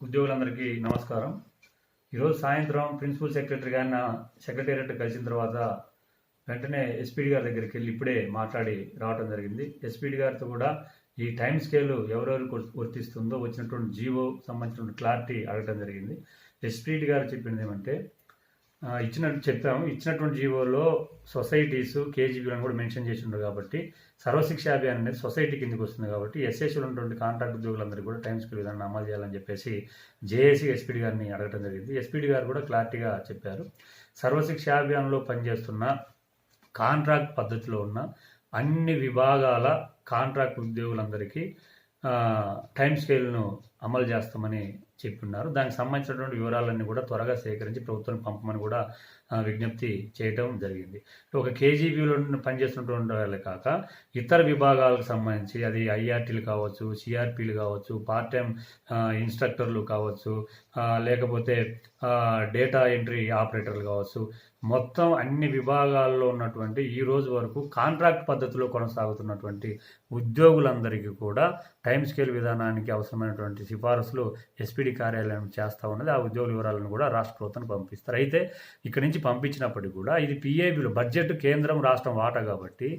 ఉద్యోగులందరికీ నమస్కారం. ఈరోజు సాయంత్రం ప్రిన్సిపల్ సెక్రటరీ గారిన సెక్రటేరియట్ కలిసిన తర్వాత వెంటనే ఎస్పీడి గారి దగ్గరికి వెళ్ళి ఇప్పుడే మాట్లాడి రావడం జరిగింది. ఎస్పీడి గారితో కూడా ఈ టైం స్కేల్ ఎవరెవరికి వర్తిస్తుందో వచ్చినటువంటి జీవో సంబంధించిన క్లారిటీ అడగడం జరిగింది. ఎస్పీడి గారు చెప్పింది ఏమంటే ఇచ్చినట్టు చెప్పాము. ఇచ్చినటువంటి జీవోలో సొసైటీస్ కేజీబీలను కూడా మెన్షన్ చేసి ఉండరు కాబట్టి సర్వశిక్ష అభియాన్ అనేది సొసైటీ కిందకి వస్తుంది కాబట్టి ఎస్ఎస్లో ఉన్నటువంటి కాంట్రాక్ట్ ఉద్యోగులందరూ కూడా టైం స్కూల్ విధానం అమలు చేయాలని చెప్పేసి జేఏసీ ఎస్పీడీ గారిని అడగడం జరిగింది. ఎస్పీడి గారు కూడా క్లారిటీగా చెప్పారు. సర్వశిక్ష అభియాన్లో పనిచేస్తున్న కాంట్రాక్ట్ పద్ధతిలో ఉన్న అన్ని విభాగాల కాంట్రాక్ట్ ఉద్యోగులందరికీ టైం స్కేల్ను అమలు చేస్తామని చెప్పున్నారు దానికి సంబంధించినటువంటి వివరాలన్నీ కూడా త్వరగా సేకరించి ప్రభుత్వానికి పంపమని కూడా విజ్ఞప్తి చేయటం జరిగింది. ఒక కేజీబీలో పనిచేస్తున్నటువంటి వాళ్ళే కాక ఇతర విభాగాలకు సంబంధించి అది ఐఆర్టీలు కావచ్చు సిఆర్పీలు కావచ్చు పార్ట్ టైం ఇన్స్ట్రక్టర్లు కావచ్చు లేకపోతే డేటా ఎంట్రీ ఆపరేటర్లు కావచ్చు మొత్తం అన్ని విభాగాల్లో ఉన్నటువంటి ఈ రోజు వరకు కాంట్రాక్ట్ పద్ధతిలో కొనసాగుతున్నటువంటి ఉద్యోగులందరికీ కూడా టైం స్కేల్ విధానానికి అవసరమైనటువంటి సిఫారసులు ఎస్పీడీ కార్యాలయం చేస్తూ ఉన్నది. ఆ ఉద్యోగుల వివరాలను కూడా రాష్ట్ర ప్రభుత్వం పంపిస్తారు. అయితే ఇక్కడి నుంచి పంపించినప్పటికీ కూడా ఇది పిఏబిలో బడ్జెట్ కేంద్రం రాష్ట్రం వాటా కాబట్టి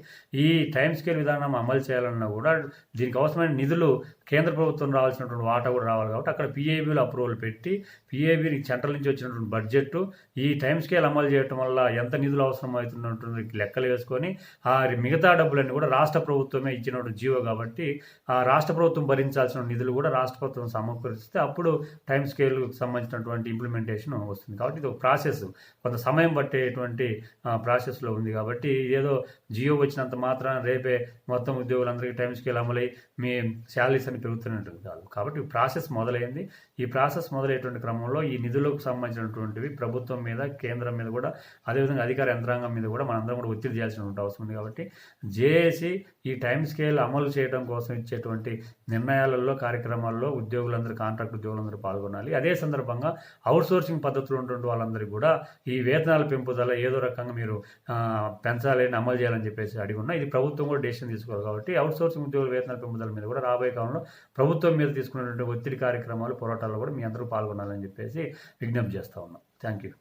ఈ టైం స్కేల్ విధానం అమలు చేయాలన్నా కూడా దీనికి అవసరమైన నిధులు కేంద్ర ప్రభుత్వం రావాల్సినటువంటి వాటా కూడా రావాలి కాబట్టి అక్కడ పిఏబిలో అప్రూవల్ పెట్టి పిఏబి సెంట్రల్ నుంచి వచ్చినటువంటి బడ్జెట్ ఈ టైం స్కేల్ అమలు చేయడం వల్ల ఎంత నిధులు అవసరం అవుతున్నటువంటి లెక్కలు వేసుకొని ఆ మిగతా డబ్బులన్నీ కూడా రాష్ట్ర ప్రభుత్వమే ఇచ్చినటువంటి జీవో కాబట్టి ఆ రాష్ట్ర ప్రభుత్వం భరించాల్సిన నిధులు కూడా రాష్ట్ర ప్రభుత్వం సమకూరిస్తే అప్పుడు టైం స్కేల్ సంబంధించినటువంటి ఇంప్లిమెంటేషన్ వస్తుంది. కాబట్టి ఇది ఒక ప్రాసెస్ కొంత సమయం పట్టేటువంటి ప్రాసెస్లో ఉంది కాబట్టి ఏదో జియో వచ్చినంత మాత్రాన రేపే మొత్తం ఉద్యోగులందరికీ టైం స్కేల్ అమలై మీ శాలరీస్ అని పెరుగుతున్నట్టు కాదు. కాబట్టి ప్రాసెస్ మొదలైంది. ఈ ప్రాసెస్ మొదలయ్యేటువంటి క్రమంలో ఈ నిధులకు సంబంధించినటువంటివి ప్రభుత్వం మీద కేంద్రం మీద కూడా అదేవిధంగా అధికార యంత్రాంగం మీద కూడా మనందరం కూడా ఒత్తిడి చేయాల్సినటువంటి అవసరం ఉంది కాబట్టి జేఏసీ ఈ టైం స్కేల్ అమలు చేయడం కోసం ఇచ్చేటువంటి నిర్ణయాలలో కార్యక్రమాల్లో ఉద్యోగులందరూ కాంట్రాక్ట్ వాళ్ళందరూ పాల్గొనాలి. అదే సందర్భంగా అవుట్ సోర్సింగ్ పద్ధతులు ఉన్నటువంటి వాళ్ళందరికీ కూడా ఈ వేతనాల పెంపుదల ఏదో రకంగా మీరు పెంచాలని అమలు చేయాలని చెప్పేసి అడిగి ఉన్నా. ఇది ప్రభుత్వం కూడా డెసిషన్ తీసుకోవాలి కాబట్టి అవుట్ సోర్సింగ్ ఉద్యోగుల వేతనాల పెంపుదల మీద కూడా రాబోయే కాలంలో ప్రభుత్వం మీద తీసుకున్నటువంటి ఒత్తిడి కార్యక్రమాలు పోరాటాలు కూడా మీ అందరూ పాల్గొనాలని చెప్పేసి విజ్ఞప్తి చేస్తా ఉన్నాం. Thank you